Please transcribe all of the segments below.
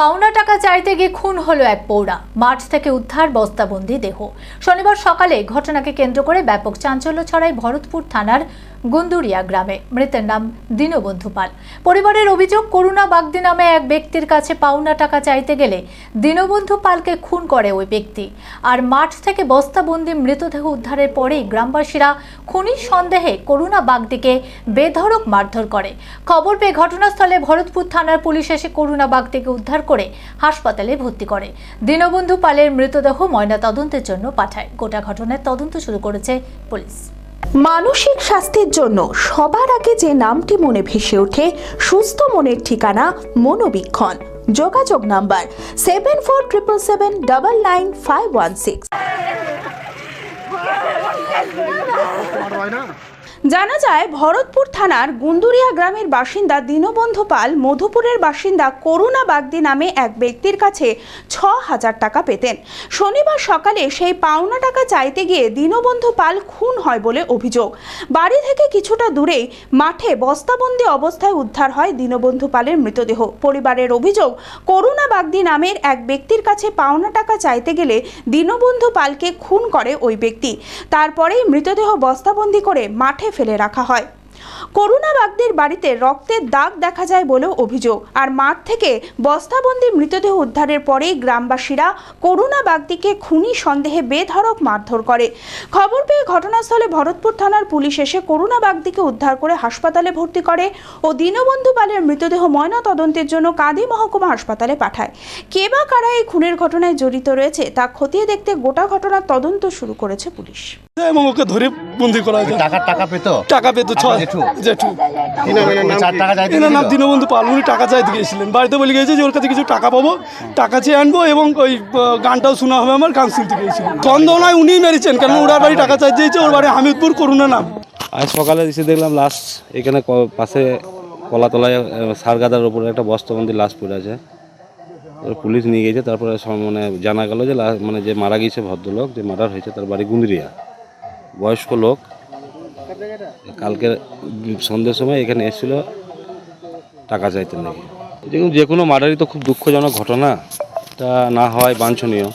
পাওনা টাকা চাইতে গিয়ে খুন হলো এক পৌরা। মাঠ থেকে উদ্ধার, বস্তাবন্দি দেহ। শনিবার সকালে ঘটনাকে কেন্দ্র করে ব্যাপক চাঞ্চল্য ছড়ায় ভরতপুর থানার গুন্দুরিয়া গ্রামে। মৃতের নাম দীনবন্ধু পাল। পরিবারের অভিযোগ, করুণা বাগদি নামে এক ব্যক্তির কাছে পাওনা টাকা চাইতে গেলে দীনবন্ধু পালকে খুন করে ওই ব্যক্তি। আর মাঠ থেকে বস্তাবন্দি মৃতদেহ উদ্ধারের পরেই গ্রামবাসীরা খুনির সন্দেহে করুণা বাগদিকে বেধড়ক মারধর করে। খবর পেয়ে ঘটনাস্থলে ভরতপুর থানার পুলিশ এসে করুণা বাগদিকে উদ্ধার করে হাসপাতালে ভর্তি করে। দীনবন্ধু পালের মৃতদেহ ময়না তদন্তের জন্য পাঠায়। গোটা ঘটনার তদন্ত শুরু করেছে পুলিশ। মানসিক স্বাস্থ্যের জন্য সবার আগে যে নামটি মনে ভেসে ওঠে, সুস্থ মনের ঠিকানা মনোবীক্ষণ। যোগাযোগ number seven four triple seven double nine five one six জানা যায়, ভরতপুর থানার গুন্দুরিয়া গ্রামের বাসিন্দা দীনবন্ধু পাল মধুপুরের বাসিন্দা করুণা বাগদি নামে এক ব্যক্তির কাছে ছ হাজার টাকা পেতেন। শনিবার সকালে সেই পাওনা টাকা চাইতে গিয়ে দীনবন্ধু পাল খুন হয় বলে অভিযোগ। বাড়ি থেকে কিছুটা দূরেই মাঠে বস্তাবন্দি অবস্থায় উদ্ধার হয় দীনবন্ধু পালের মৃতদেহ। পরিবারের অভিযোগ, করুণা বাগদি নামের এক ব্যক্তির কাছে পাওনা টাকা চাইতে গেলে দীনবন্ধু পালকে খুন করে ওই ব্যক্তি। তারপরেই মৃতদেহ বস্তাবন্দি করে মাঠে ফেলে রাখা হয়। করুণা বাগদির বাড়িতে রক্তের দাগ দেখা যায় বলেও অভিযোগ। আর মাঠ থেকে বস্তাবন্দি মৃতদেহ উদ্ধারের পরেই গ্রামবাসীরা করুণা বাগদিকে খুনি সন্দেহে বেধড়ক মারধর করে। খবর পেয়ে ঘটনাস্থলে ভরতপুর থানার পুলিশ এসে করুণা বাগদিকে উদ্ধার করে হাসপাতালে ভর্তি করে ও দীনবন্ধু পালের মৃতদেহ ময়না তদন্তের জন্য কাঁদি মহকুমা হাসপাতালে পাঠায়। কে বা কারা এই খুনের ঘটনায় জড়িত রয়েছে তা খতিয়ে দেখতে গোটা ঘটনার তদন্ত শুরু করেছে পুলিশ। এবং ওকে ধরে বন্দি করা যায়। টাকা টাকা পেতো? টাকা পেতো ছ আপনার জেঠু? এনার নাম দীনবন্ধু পাল উনি টাকা চাইতে গিয়েছিলেন। বাড়িতে বলে গিয়েছে যে ওর কাছে কিছু টাকা পাবো টাকা চেয়ে আনব এবং ওই গানটাও শোনা হবে আমার গান শুনতে গিয়েছিলেন সন্দেহ নয় উনিই মেরেছেন কারণ ওনার বাড়ি টাকা চাইতে দিয়েছে ওর বাড়ি হামিদপুর করুণা নাম। আজ সকালে এসে দেখলাম লাশ এখানে ক- পাশে কলাতলায় সারগাদার উপরে একটা বস্তাবন্দি লাশ পড়ে আছে। পুলিশ নিয়ে গেছে তারপরে সব- মানে জানা গেল যে লা- মানে যে মারা গিয়েছে ভদ্রলোক যে মার্ডার হয়েছে তার বাড়ি গুন্দ্রিয়া। বয়স্ক লোক। কালকে সন্ধ্যের সময় এখানে এসেছিল টাকা চাইতে নাকি। দেখুন যে কোনো মার্ডারই তো খুব দুঃখজনক ঘটনা তা না হয় বাঞ্ছনীয়।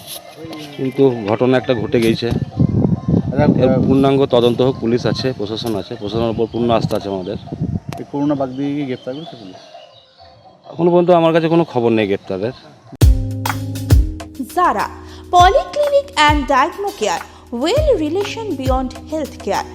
কিন্তু ঘটনা একটা ঘটে গিয়েছে। এর পূর্ণাঙ্গ তদন্ত হোক পুলিশ আছে প্রশাসন আছে প্রশাসনের উপর পূর্ণ আস্থা আছে আমাদের। এই করোনা বাগ দিয়ে গ্রেপ্তার করেছে পুলিশ? এখনও পর্যন্ত আমার কাছে কোনো খবর নেই গ্রেপ্তারের। Zara polyclinic and diagno care Will relation beyond healthcare.